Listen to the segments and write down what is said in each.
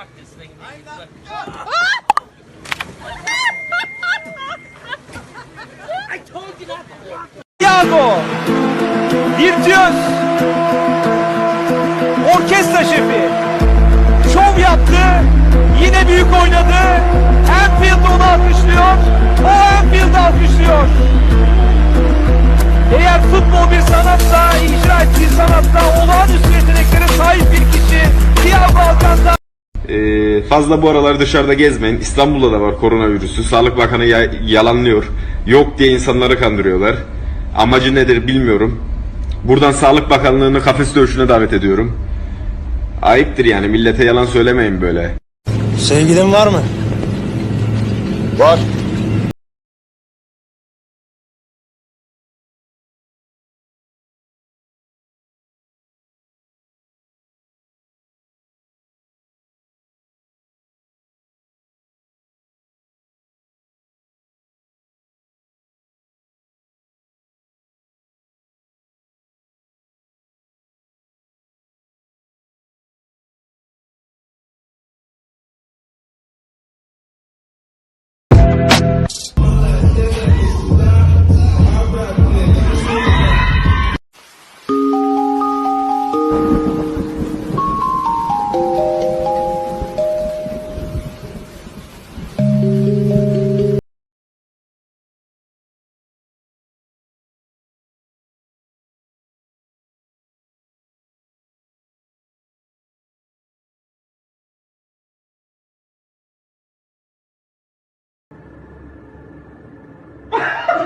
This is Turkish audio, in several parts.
practicing these. I told you not to block Thiago Virtüöz Orkestra şefi Şov yaptı Yine büyük oynadı Anfield onu alkışlıyor O Anfield alkışlıyor Eğer futbol bir sanatsa icra ettiği sanatta olağanüstü yeteneklere sahip bir kişi Thiago Alcantara Ee, fazla bu aralar dışarıda gezmeyin. İstanbul'da da var koronavirüsü. Sağlık Bakanı ya- yalanlıyor. Yok diye insanları kandırıyorlar. Amacı nedir bilmiyorum. Buradan Sağlık Bakanlığı'nı kafes dövüşüne davet ediyorum. Ayıptır yani millete yalan söylemeyin böyle. Sevgilin var mı? Var.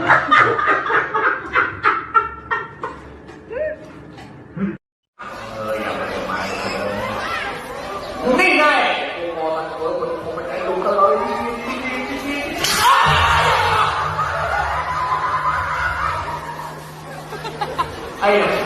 นี่ไงโอ้โหมันโอ้โหมันคงมันใจลุกแล้วเลย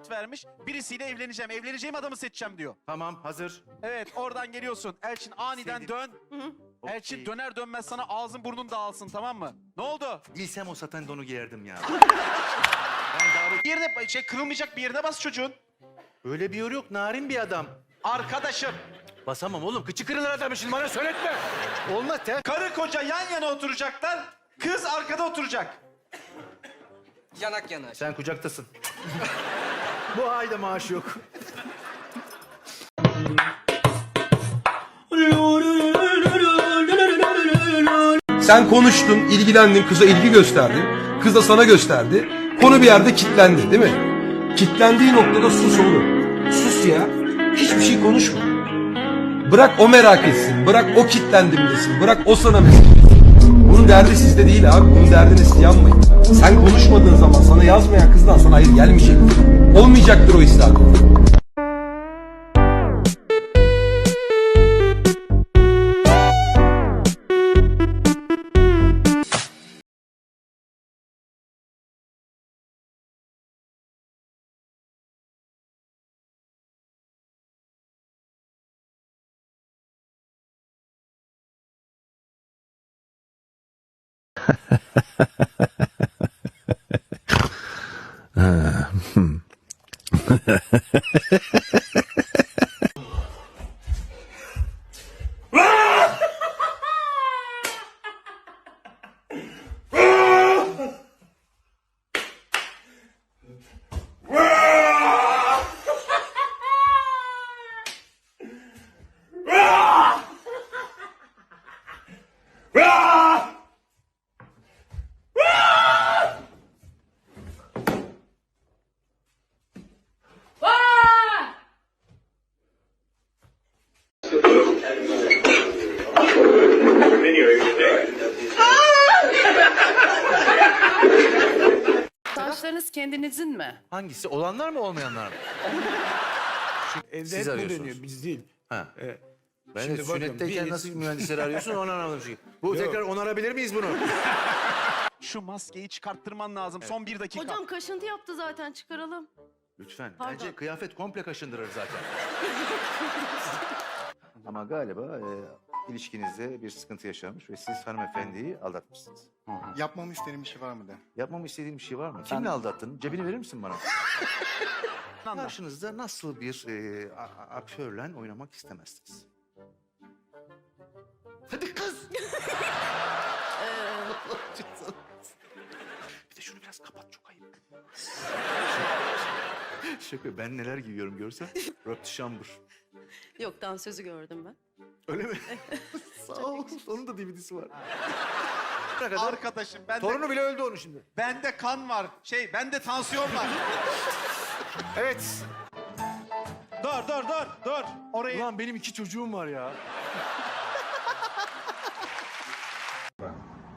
davet vermiş. Birisiyle evleneceğim. Evleneceğim adamı seçeceğim diyor. Tamam hazır. Evet oradan geliyorsun. Elçin aniden Sevdim. dön. Elçin Okey. döner dönmez sana ağzın burnun dağılsın tamam mı? Ne oldu? Bilsem o satan donu giyerdim ya. ben davet... Bir yerine şey kırılmayacak bir yerine bas çocuğun. Öyle bir yor yok. Narin bir adam. Arkadaşım. Basamam oğlum. Kıçı kırılır adamı şimdi bana söyletme. Olmaz te. Karı koca yan yana oturacaklar. Kız arkada oturacak. Yanak yana. Sen kucaktasın. Bu ayda maaş yok. Sen konuştun, ilgilendin, kıza ilgi gösterdin. Kız da sana gösterdi. Konu bir yerde kilitlendi değil mi? Kilitlendiği noktada sus oğlum. Sus ya. Hiçbir şey konuşma. Bırak o merak etsin. Bırak o kilitlendim desin. Bırak o sana mesaj derdi sizde değil abi. Bunun derdini siz yanmayın. Sen konuşmadığın zaman sana yazmayan kızdan sana hayır gelmeyecektir. Olmayacaktır o his zaten. Kendinizin mi? Hangisi? Olanlar mı olmayanlar mı? Evde Siz hep bu arıyorsunuz. dönüyor biz değil. Ha. Ee, Ben Şimdi de bakın, sünnetteyken biz- nasıl mühendisleri arıyorsun onu anlamadım. çünkü. Bu Yok. tekrar onarabilir miyiz bunu? Şu maskeyi çıkarttırman lazım son bir dakika. Hocam kaşıntı yaptı zaten çıkaralım. Lütfen. Pardon. Bence kıyafet komple kaşındırır zaten. Ama galiba e, ilişkinizde bir sıkıntı yaşanmış ve siz hanımefendiyi aldatmışsınız. Yapmamı istediğim bir şey var mı de? Yapmamı istediğin bir şey var mı? Kimle aldattın? Cebini verir misin bana? Karşınızda nasıl bir e, a- a- aktörle oynamak istemezsiniz? Hadi kız! bir de şunu biraz kapat çok ayıp. Şaka ben neler giyiyorum görsen. Röptü şambur. Yok dansözü gördüm ben. Öyle mi? Sağ ol. Onun da DVD'si var. Kadar? Arkadaşım bende, Torunu bile öldü onu şimdi. bende kan var. Şey bende tansiyon var. Evet. dur dur dur dur. Orayı Ulan benim iki çocuğum var ya.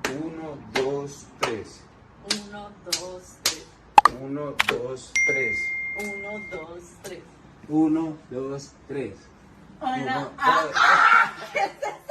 Uno, dos, tres. Uno, dos, tres. Uno, dos, tres. Uno, dos, tres. Uno, dos, tres. Ana, ah, kisses.